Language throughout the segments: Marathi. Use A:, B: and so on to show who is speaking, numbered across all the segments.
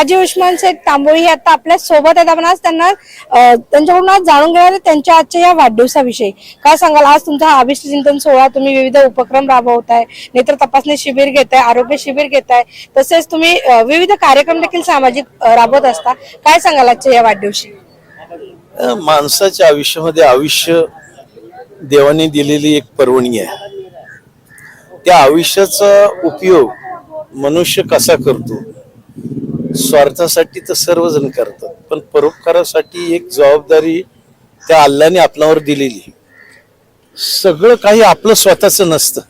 A: राजे उस्मान शेख तांबोळी हे आता आपल्यासोबत आहेत. आपण आज त्यांना त्यांच्याकडून आज जाणून घेणार त्यांच्या आजच्या या वाढदिवसाविषयी. काय सांगाल? आज तुमचा हा अभिष्ट चिंतन सोहळा तुम्ही विविध उपक्रम राबवताय. नेत्र तपासणी शिबिर घेताय आरोग्य शिबिर घेताय. तसेच तुम्ही विविध कार्यक्रम देखील सामाजिक राबवत असता. काय सांगाल आजच्या या वाढदिवशी?
B: माणसाच्या आयुष्यामध्ये आयुष्य देवाने दिलेली एक पर्वणी आहे. त्या आयुष्याचा उपयोग मनुष्य कसा करतो? स्वार्थासाठी तर सर्वजण करतात. पण परोपकारासाठी एक जबाबदारी त्या अल्लाने आपल्यावर दिलेली. सगळं काही आपलं स्वतःचं नसतं.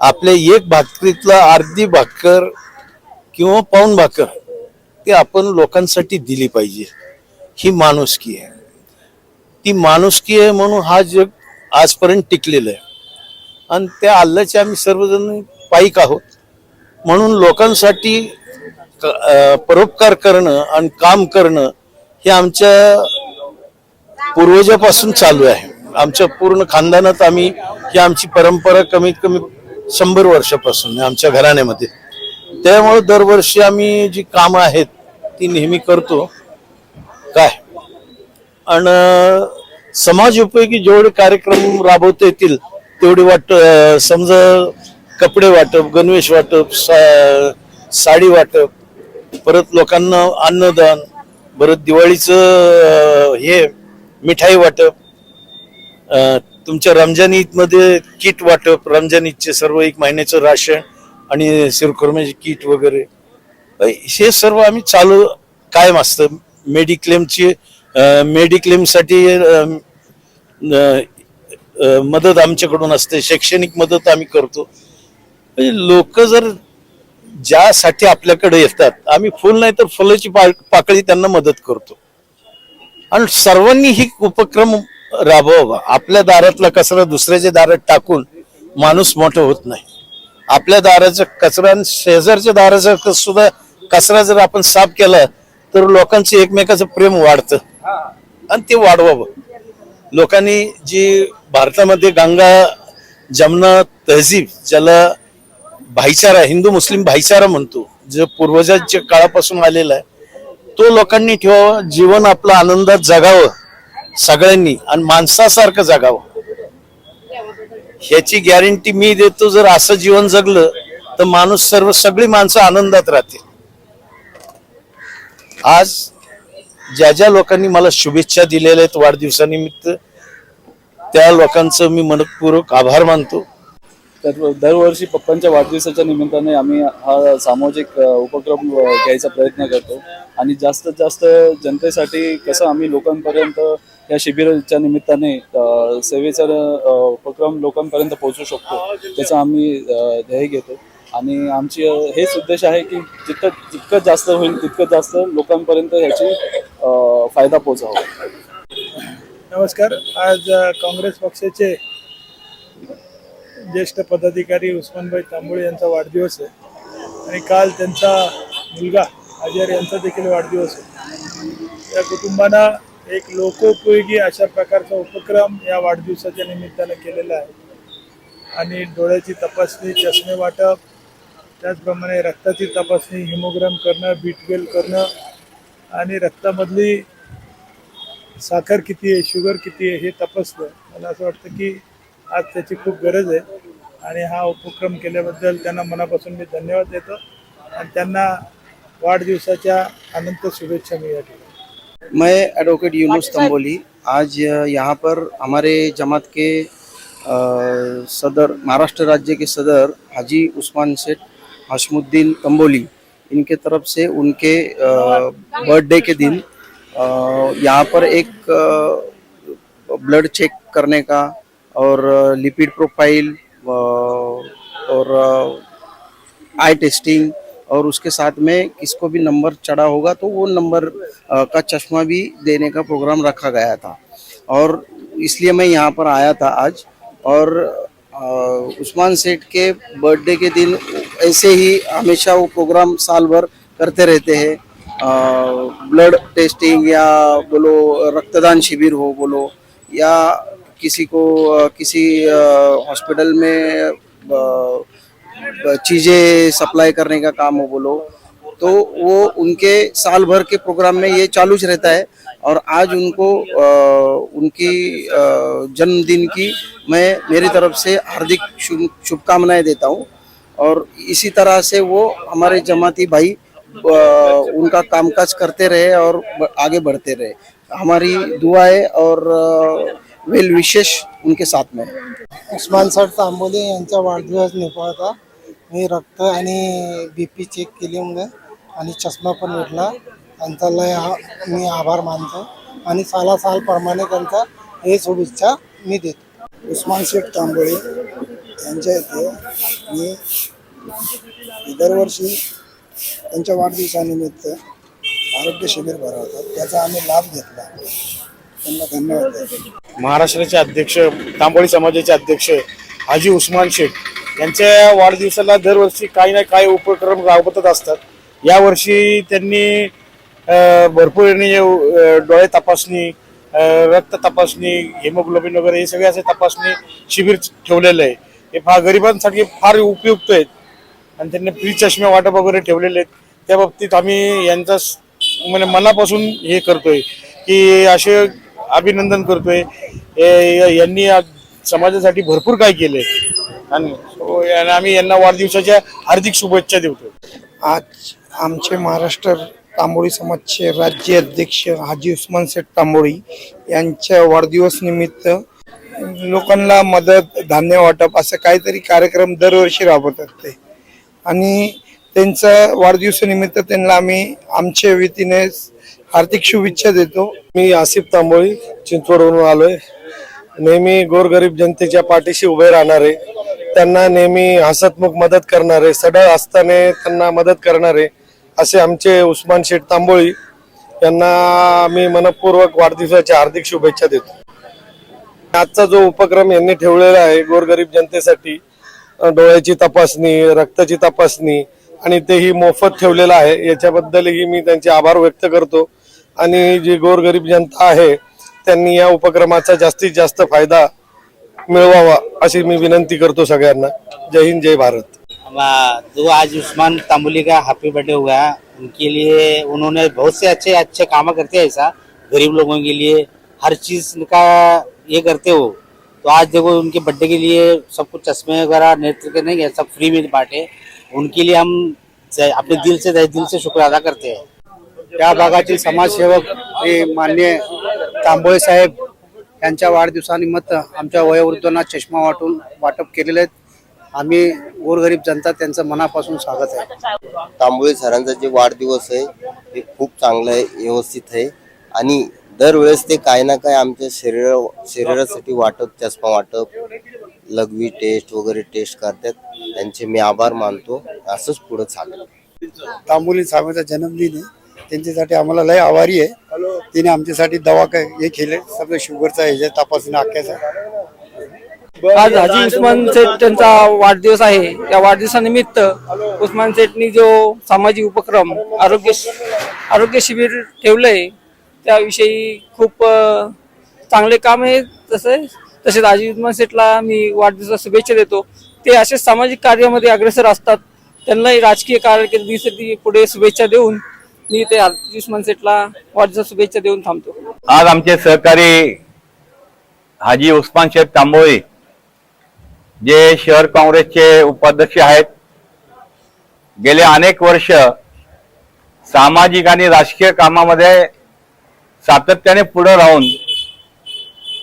B: आपल्या एक भाकरीतला अर्धी भाकर किंवा पाऊन भाकर ते आपण लोकांसाठी दिली पाहिजे. ही माणुसकी आहे. ती माणुसकी आहे म्हणून हा जग आजपर्यंत टिकलेलं आहे. आणि त्या अल्लाचे आम्ही सर्वजण पाईक आहोत. म्हणून लोकांसाठी परोपकार करणं आणि काम करणं हे आमच्या पूर्वजापासून चालू आहे. आमच्या पूर्ण खानदानात आम्ही ही आमची परंपरा कमीत कमी शंभर वर्षापासून आमच्या घराण्यामध्ये. त्यामुळे दरवर्षी आम्ही जी कामं आहेत ती नेहमी करतो. काय? आणि समाज उपयोगी जेवढे कार्यक्रम राबवता येतील तेवढे वाट समजा कपडे वाटप गणवेश वाटप सा- साडी वाटप परत लोकांना अन्नदान परत दिवाळीचं हे मिठाई वाटप तुमच्या रमजान ईदमध्ये किट वाटप रमजान ईदचे सर्व एक महिन्याचं राशन आणि शिरखुर्म्याचे किट वगैरे. हे सर्व आम्ही चालू कायम असतं. मेडिक्लेमची मेडिक्लेमसाठी मदत आमच्याकडून असते. शैक्षणिक मदत आम्ही करतो. म्हणजे लोक जर ज्यासाठी आपल्याकडे येतात आम्ही फुल नाही तर फुलाची पा- पाकळी त्यांना मदत करतो. आणि सर्वांनी ही उपक्रम राबवावा. आपल्या दारातला कचरा दुसऱ्याच्या दारात टाकून माणूस मोठं होत नाही. आपल्या दाराचा कचरा आणि शेजारच्या दाराचा सुद्धा कचरा जर आपण साफ केला तर लोकांचं एकमेकाचं प्रेम वाढतं. आणि ते वाढवावं. लोकांनी जी भारतामध्ये गंगा जमुना तहजीब ज्याला भाईचारा हिंदू मुस्लिम भाईचारा म्हणतो जे पूर्वजांच्या काळापासून आलेला आहे तो लोकांनी ठेवावा जीवन आपलं आनंदात जगावं सगळ्यांनी आणि माणसासारखं जगावं. ह्याची गॅरंटी मी देतो जर असं जीवन जगलं तर माणूस सर्व सगळी माणसं आनंदात राहतील. आज ज्या ज्या लोकांनी मला शुभेच्छा दिलेल्या आहेत वाढदिवसानिमित्त त्या लोकांचं मी मनपूर्वक आभार मानतो.
C: तर दरवर्षी पप्पांच्या वाढदिवसाच्या निमित्ताने आम्ही हा सामाजिक उपक्रम घ्यायचा प्रयत्न करतो. आणि जास्तीत जास्त जनतेसाठी कसं आम्ही लोकांपर्यंत या शिबिराच्या निमित्ताने सेवेचा उपक्रम लोकांपर्यंत पोहोचू शकतो त्याचा आम्ही ध्येय घेतो. आणि आमची हेच उद्देश आहे की जितकं जितकं जास्त होईल तितकं जास्त लोकांपर्यंत याची फायदा पोचावा
D: नमस्कार. आज काँग्रेस पक्षाचे ज्येष्ठ पदाधिकारी उस्मानभाई तांबोळे यांचा वाढदिवस आहे. आणि काल त्यांचा मुलगा अजयर यांचा देखील वाढदिवस आहे. त्या कुटुंबांना एक लोकोपयोगी अशा प्रकारचा उपक्रम या वाढदिवसाच्या निमित्तानं केलेला आहे. आणि डोळ्याची तपासणी चष्मे वाटप त्याचप्रमाणे रक्ताची तपासणी हिमोग्राम करणं बीटवेल करणं आणि रक्तामधली साखर किती आहे शुगर किती आहे हे तपासलं. मला असं वाटतं की आज त्याची खूप गरज आहे. आणि हा उपक्रम केल्याबद्दल त्यांना मनापासून मी धन्यवाद देतो. आणि त्यांना वाढदिवसाच्या अनंत शुभेच्छा मी या ठिकाणी.
E: मैं एडवोकेट यूनुस तंबोली। आज यहाँ पर हमारे जमात के अ, सदर महाराष्ट्र राज्य के सदर हाजी उस्मान शेख हाशमुद्दीन तंबोली। इनके तरफ से उनके बर्थडे के दिन यहाँ पर एक ब्लड चेक करने का और लिपिड प्रोफ़ाइल और आई टेस्टिंग और उसके साथ में किसको भी नंबर चढ़ा होगा तो वो नंबर का चश्मा भी देने का प्रोग्राम रखा गया था। और इसलिए मैं यहाँ पर आया था आज और उस्मान सेठ के बर्थडे के दिन ऐसे ही हमेशा वो प्रोग्राम साल भर करते रहते हैं। ब्लड टेस्टिंग या बोलो, रक्तदान शिविर हो बोलो या किसी को किसी हॉस्पिटल में चीज़ें सप्लाई करने का काम हो बोलो
F: तो वो उनके साल भर के प्रोग्राम में ये चालू रहता है और आज उनको उनकी जन्मदिन की मैं मेरी तरफ़ से हार्दिक शुभ, शुभकामनाएँ देता हूँ। और इसी तरह से वो हमारे जमाती भाई उनका कामकाज करते रहे और आगे बढ़ते रहे। हमारी दुआएँ और वेल विशेष उनके साथ में।
E: उस्मान सर तांबोले यांचा वाढदिवस निभावता. मी रक्त आणि बी पी चेक केली मुले आणि चष्मा पण भेटला. त्यांचा लय हा- मी आभार मानतो. आणि सालासालप्रमाणे त्यांचा हे शुभेच्छा मी देतो. उस्मान शेख तांबोळे यांच्या इथे मी दरवर्षी त्यांच्या वाढदिवसानिमित्त आरोग्य शिबिर भरवतात. त्याचा आम्ही लाभ घेतला. त्यांना धन्यवाद
D: महाराष्ट्राचे अध्यक्ष तांबोळी समाजाचे अध्यक्ष हाजी उस्मान शेख यांच्या वाढदिवसाला दरवर्षी काही ना काही उपक्रम राबवतच असतात. यावर्षी त्यांनी भरपूर डोळे तपासणी रक्त तपासणी हेमोग्लोबिन वगैरे हे सगळे असे तपासणी शिबिर ठेवलेलं आहे. हे फार गरिबांसाठी फार उपयुक्त आहेत. आणि त्यांनी फ्री चष्मे वाटप वगैरे ठेवलेले आहेत. त्या बाबतीत आम्ही यांचा स- म्हणजे मनापासून हे करतोय की असे अभिनंदन करतोय. यांनी आज समाजासाठी भरपूर काय केले आणि आणि आम्ही यांना वाढदिवसाच्या हार्दिक शुभेच्छा देतो
E: आज आमचे महाराष्ट्र तांबोळी समाजचे राज्य अध्यक्ष हाजी उस्मान शेठ तांबोळी यांच्या वाढदिवस निमित्त लोकांना मदत धान्य वाटप असं काहीतरी कार्यक्रम दरवर्षी राबवतात ते आणि त्यांचा वाढदिवसानिमित्त त्यांना आम्ही आमच्या वतीने आर्थिक शुभेच्छा देतो.
G: मी आसिफ तांबोळी चिंचवडवरून आलोय. नेहमी गोरगरीब जनतेच्या पाठीशी उभे राहणारे त्यांना नेहमी हसतमुख मदत करणारे सडळ असताने त्यांना मदत करणारे असे आमचे उस्मान शेठ तांबोळी यांना मी मनपूर्वक वाढदिवसाच्या हार्दिक शुभेच्छा देतो. आजचा जो उपक्रम यांनी ठेवलेला आहे गोरगरीब जनतेसाठी डोळ्याची तपासणी रक्ताची तपासणी आणि तेही मोफत ठेवलेलं आहे. याच्याबद्दलही मी त्यांचे आभार व्यक्त करतो. आणि जी गोरगरीब जनता आहे त्यांनी या उपक्रमाचा जास्तीत जास्त फायदा मिळवावा अशी मी विनंती करतो सगळ्यांना. जय हिंद जय भारत.
H: जो आज उस्मान तांबुली का हैप्पी बर्थडे हुआ है उनके लिए उन्होंने बहुत से अच्छे अच्छे काम करते हैं ऐसा। गरीब लोगों के लिए हर चीज का ये करते हो। तो आज देखो उनके बर्थडे के लिए सब कुछ चश्मे वगैरह नेत्र के नहीं है सब फ्री में बांटे। उनके लिए हम अपने दिल से दिल से शुक्र अदा करते हैं।
F: त्या भागातील समाजसेवक हे मान्य तांबोळे साहेब यांच्या वाढदिवसानिमित्त आमच्या वयोवृद्धांना चष्मा वाटून वाटप केलेले आहेत. आम्ही गोरगरीब जनता त्यांचं मनापासून स्वागत आहे.
I: तांबोळे सरांचा जे वाढदिवस आहे ते खूप चांगलं आहे व्यवस्थित आहे. आणि दरवेळेस ते काय ना काय आमच्या शरीर शरीरासाठी वाटप चष्मा वाटप लघवी टेस्ट वगैरे टेस्ट करतात. त्यांचे मी आभार मानतो. असंच पुढे चालेल.
E: तांबोली साहेबांचा जन्मदिन आहे. त्यांच्यासाठी आम्हाला लय आभारी आहे. तिने आमच्यासाठी दवा काय हे केले. सगळं शुगरचा ह्याच्या तपासणी आख्याचा
J: आज हाजी उस्मान सेठ त्यांचा वाढदिवस आहे. या वाढदिवसानिमित्त उस्मान सेठनी जो सामाजिक उपक्रम आरोग्य आरोग्य शिबिर ठेवलंय त्याविषयी खूप चांगले काम आहे. तसे तसेच हाजी सेटला मी वाढदिवसाला शुभेच्छा देतो. ते असे सामाजिक कार्यामध्ये अग्रेसर असतात. त्यांनाही राजकीय कारकिर्दीसाठी पुढे शुभेच्छा देऊन मी ते आयुष्मान सेटला सेठला वाढदिवसा शुभेच्छा देऊन थांबतो.
K: आज आमचे सहकारी हाजी उस्मान शेख तांबोळी जे शहर काँग्रेसचे उपाध्यक्ष आहेत गेले अनेक वर्ष सामाजिक आणि राजकीय कामामध्ये सातत्याने पुढे राहून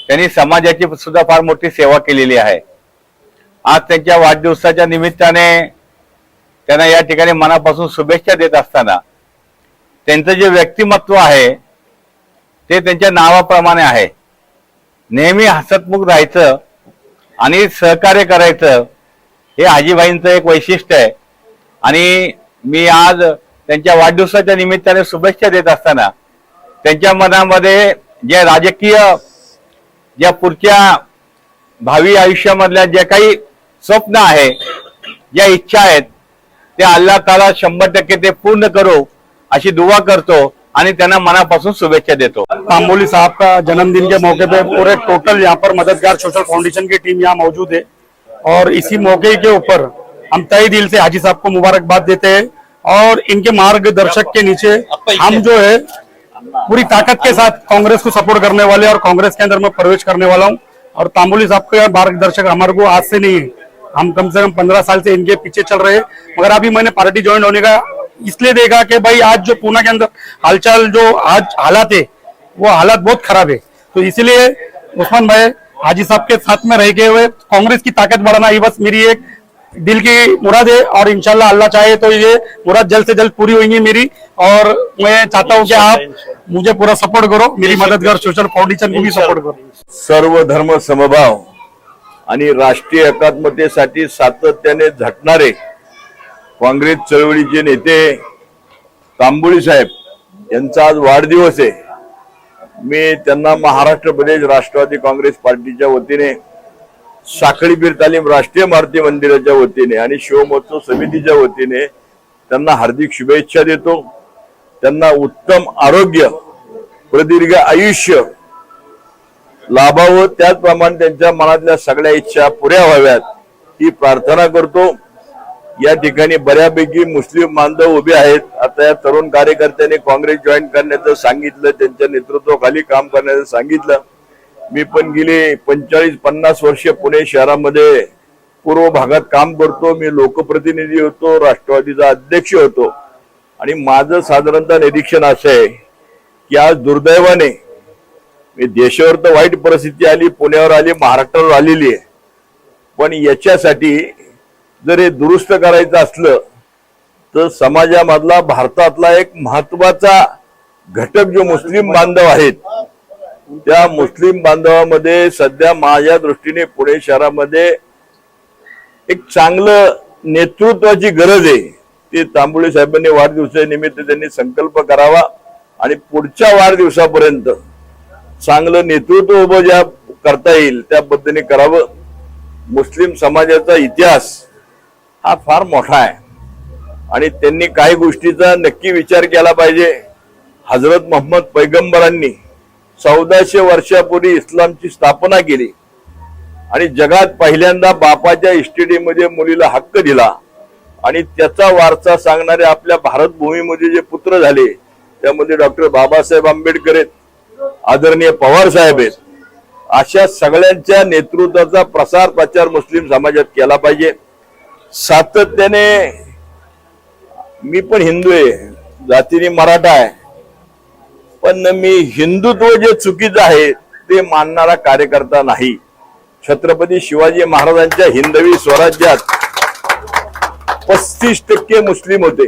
K: त्यांनी समाजाची सुद्धा फार मोठी सेवा केलेली आहे. आज त्यांच्या वाढदिवसाच्या निमित्ताने त्यांना या ठिकाणी मनापासून शुभेच्छा देत असताना त्यांचं जे व्यक्तिमत्व आहे ते त्यांच्या नावाप्रमाणे आहे. नेहमी हसतमुख राहायचं आणि सहकार्य करायचं हे आजीबाईंचं एक वैशिष्ट्य आहे. आणि मी आज त्यांच्या वाढदिवसाच्या निमित्ताने शुभेच्छा देत असताना त्यांच्या मनामध्ये जे राजकीय ज्या पुढच्या भावी आयुष्यामधल्या जे काही स्वप्न आहे ज्या इच्छा आहेत ते अल्लाह ताला शंभर टक्के ते पूर्ण करो अशी दुआ करतो आणि त्यांना मनापासून शुभेच्छा देतो.
G: तांबोली साहब का जन्मदिन के मौके पे पूरे टोटल यहाँ पर मददगार सोशल फाउंडेशन की टीम यहाँ मौजूद है। और इसी मौके के ऊपर हम तय दिल से हाजी साहब को मुबारकबाद देते हैं और इनके मार्गदर्शक के नीचे हम जो है पूरी ताकत के साथ कांग्रेस को सपोर्ट करने वाले और कांग्रेस के अंदर मैं प्रवेश करने वाला हूँ। और तांबुली साहब के मार्गदर्शक हमारे को आज से नहीं है। हम कम से कम पंद्रह साल से इनके पीछे चल रहे हैं। मगर अभी मैंने पार्टी ज्वाइन होने का इसलिए देखा कि भाई आज जो पूना के अंदर हालचाल, जो आज हालात है, वो हालात बहुत खराब है। तो इसलिए उस्मान भाई हाजी साहब के साथ में रह गए हुए। कांग्रेस की ताकत बढ़ाना ये बस मेरी एक दिल की मुराद है और इंशाल्लाह अल्लाह चाहे तो ये मुराद जल्द से जल्द पूरी होंगी मेरी और मैं चाहता हूँ कि आप मुझे पूरा सपोर्ट करो मेरी मदद कर सोशल फाउंडेशन को भी सपोर्ट करो।
L: सर्व धर्म समभाव आणि राष्ट्रीय एकात्मतेसाठी सातत्याने झटणारे काँग्रेस चळवळीचे नेते तांबुळी साहेब यांचा आज वाढदिवस आहे. मी त्यांना महाराष्ट्र प्रदेश राष्ट्रवादी काँग्रेस पार्टीच्या वतीने साखळी बीर तालीम राष्ट्रीय मारुती मंदिराच्या वतीने आणि शिवमहोत्सव समितीच्या वतीने त्यांना हार्दिक शुभेच्छा देतो. त्यांना उत्तम आरोग्य प्रदीर्घ आयुष्य लाभावं. त्याचप्रमाणे त्यांच्या मनातल्या सगळ्या इच्छा पुऱ्या व्हाव्यात ही प्रार्थना करतो. या ठिकाणी बऱ्यापैकी मुस्लिम बांधव उभे आहेत. आता या तरुण कार्यकर्त्यांनी काँग्रेस जॉईन करण्याचं सांगितलं त्यांच्या नेतृत्वाखाली काम करण्याचं सांगितलं. मी पण गेली पंचेचाळीस पन्नास वर्ष पुणे शहरामध्ये. पूर्व भागात काम करतो मी लोकप्रतिनिधी होतो राष्ट्रवादीचा अध्यक्ष होतो. आणि माझं साधारणतः निरीक्षण असं आहे की आज दुर्दैवाने मी देशावर तर वाईट परिस्थिती आली पुण्यावर आली महाराष्ट्रावर आलेली आहे. पण याच्यासाठी जर हे दुरुस्त करायचं असलं तर समाजामधला भारतातला एक महत्त्वाचा घटक जो मुस्लिम बांधव आहेत त्या मुस्लिम बांधवामध्ये सध्या माझ्या दृष्टीने पुणे शहरामध्ये एक चांगलं नेतृत्वाची गरज आहे. ते तांबुळे साहेबांनी वाढदिवसानिमित्त त्यांनी संकल्प करावा आणि पुढच्या वाढदिवसापर्यंत चांगलं नेतृत्व उभं ज्या करता येईल त्या पद्धतीने करावं. मुस्लिम समाजाचा इतिहास हा फार मोठा आहे. आणि त्यांनी काही गोष्टीचा नक्की विचार केला पाहिजे. हजरत मोहम्मद पैगंबरांनी चौदाशे वर्षापूर्वी इस्लामची स्थापना केली. आणि जगात पहिल्यांदा बापाच्या इस्टेटीमध्ये मुलीला हक्क दिला. आणि त्याचा वारसा सांगणारे आपल्या भारतभूमीमध्ये जे पुत्र झाले त्यामध्ये डॉक्टर बाबासाहेब आंबेडकर आहेत आदरणीय पवार साहेब आहेत. अशा सगळ्यांच्या नेतृत्वाचा प्रसार प्रचार मुस्लिम समाजात केला पाहिजे. सातत्याने मी पण हिंदू आहे जातीने मराठा आहे. पण मी हिंदुत्व जे चुकीचं आहे ते मानणारा कार्यकर्ता नाही. छत्रपती शिवाजी महाराजांच्या हिंदवी स्वराज्यात पस्तीस टक्के मुस्लिम होते.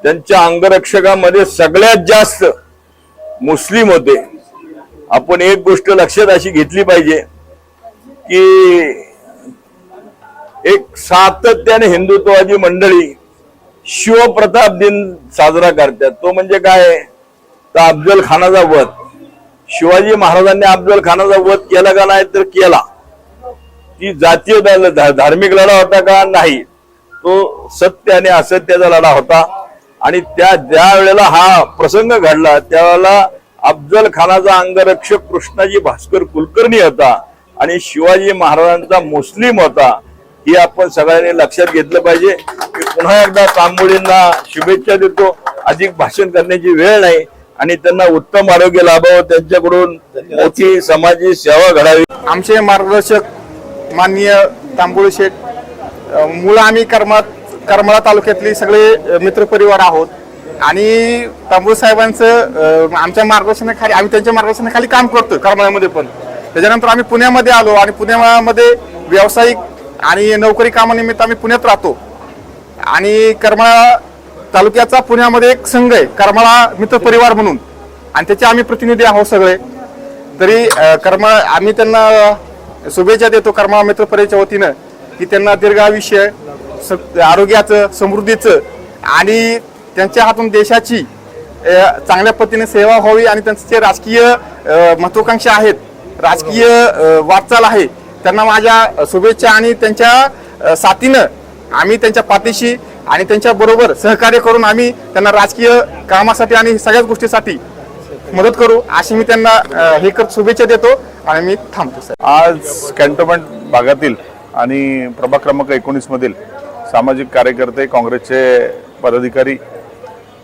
L: त्यांच्या अंगरक्षकामध्ये सगळ्यात जास्त मुस्लिम होते. आपण एक गोष्ट लक्षात अशी घेतली पाहिजे की एक सातत्याने हिंदुत्वाची मंडळी शिवप्रताप दिन साजरा करतात. तो म्हणजे काय? तर अफजल खानाचा वध. शिवाजी महाराजांनी अफजल खानाचा वध केला का नाही तर केला. ती जातीय धार्मिक लढा होता का नाही तो सत्य आणि असत्याचा लढा होता. आणि त्या ज्या वेळेला हा प्रसंग घडला त्यावेळेला अफजल खानाचा अंगरक्षक कृष्णाजी भास्कर कुलकर्णी होता आणि शिवाजी महाराजांचा मुस्लिम होता हे आपण सगळ्यांनी लक्षात घेतलं पाहिजे. मी पुन्हा एकदा तांबोळींना शुभेच्छा देतो. अधिक भाषण करण्याची वेळ नाही. आणि त्यांना उत्तम आरोग्य लाभावं त्यांच्याकडून मोठी समाजी सेवा घडावी.
M: आमचे मार्गदर्शक माननीय तांबुळे शेठ मूळ आम्ही कर्मा करमाळा तालुक्यातले सगळे मित्रपरिवार आहोत. आणि तांबुळे साहेबांचं आमच्या मार्गदर्शनाखाली आम्ही त्यांच्या मार्गदर्शनाखाली काम करतो करमाळ्यामध्ये पण. त्याच्यानंतर आम्ही पुण्यामध्ये आलो आणि पुण्यामध्ये व्यावसायिक आणि नोकरी कामानिमित्त आम्ही पुण्यात राहतो. आणि करमाळा तालुक्याचा पुण्यामध्ये एक संघ आहे करमाळा मित्र परिवार म्हणून. आणि त्याचे आम्ही प्रतिनिधी आहोत सगळे. तरी अ, कर्मा आम्ही त्यांना शुभेच्छा देतो कर्मा मित्र परिवारच्या वतीनं की त्यांना दीर्घ आयुष्य स- आरोग्याचं समृद्धीचं आणि त्यांच्या हातून देशाची चांगल्या पद्धतीने सेवा व्हावी आणि त्यांचे जे राजकीय महत्वाकांक्षा आहेत राजकीय वाटचाल आहे त्यांना माझ्या शुभेच्छा आणि त्यांच्या साथीनं आम्ही त्यांच्या पाठीशी आणि त्यांच्या बरोबर सहकार्य करून आम्ही त्यांना राजकीय कामासाठी आणि सगळ्याच गोष्टीसाठी मदत करू अशी मी त्यांना हे कर शुभेच्छा देतो आणि मी थांबतो सर.
N: आज कॅन्टोन्मेंट भागातील आणि प्रभाग क्रमांक एकोणीस मधील सामाजिक कार्यकर्ते काँग्रेसचे
O: पदाधिकारी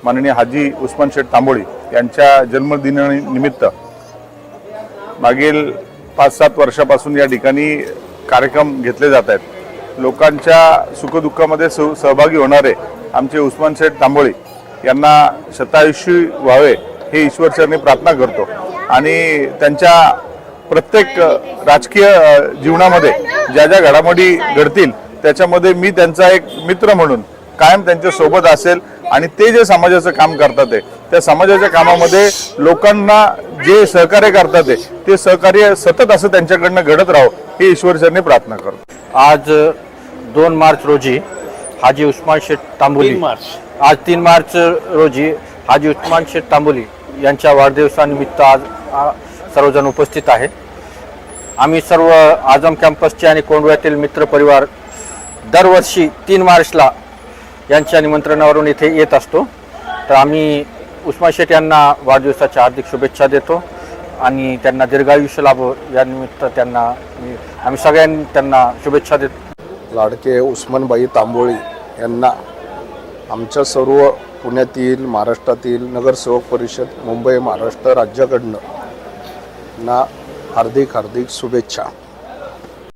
O: माननीय हाजी उस्मान शेठ तांबोळी यांच्या जन्मदिनानिमित्त मागील पाच सात वर्षापासून या ठिकाणी कार्यक्रम घेतले जात आहेत. लोकांच्या सुखदुःखामध्ये सह- सहभागी होणारे आमचे उस्मान शेठ तांबोळी यांना शतायुषी व्हावे हे ईश्वरचरणी प्रार्थना करतो. आणि त्यांच्या प्रत्येक राजकीय जीवनामध्ये ज्या ज्या घडामोडी घडतील त्याच्यामध्ये मी त्यांचा एक मित्र म्हणून कायम त्यांच्यासोबत असेल आणि ते जे समाजाचं काम करतात ते त्या समाजाच्या कामामध्ये लोकांना जे सहकार्य करतात ते सहकार्य सतत असं त्यांच्याकडनं घडत राहो. हे ईश्वरचरणी प्रार्थना करतो.
P: आज दोन मार्च रोजी हाजी उस्मान शेठ तांबोली आज तीन मार्च रोजी हाजी उस्मान शेठ तांबोली यांच्या वाढदिवसानिमित्त आज आ, सर्वजण उपस्थित आहे आम्ही सर्व आझम कॅम्पसचे आणि कोंडव्यातील मित्रपरिवार दरवर्षी तीन मार्चला यांच्या निमंत्रणावरून इथे येत असतो. तर आम्ही उस्मान शेठ यांना वाढदिवसाच्या हार्दिक शुभेच्छा देतो. आणि त्यांना दीर्घायुष्य लाभो या निमित्त त्यांना मी- आम्ही सगळ्यांनी त्यांना शुभेच्छा देतो.
N: लाडके उस्मानबाई तांबोळी यांना आमच्या सर्व पुण्यातील महाराष्ट्रातील नगरसेवक परिषद मुंबई महाराष्ट्र राज्याकडनं ना हार्दिक हार्दिक शुभेच्छा.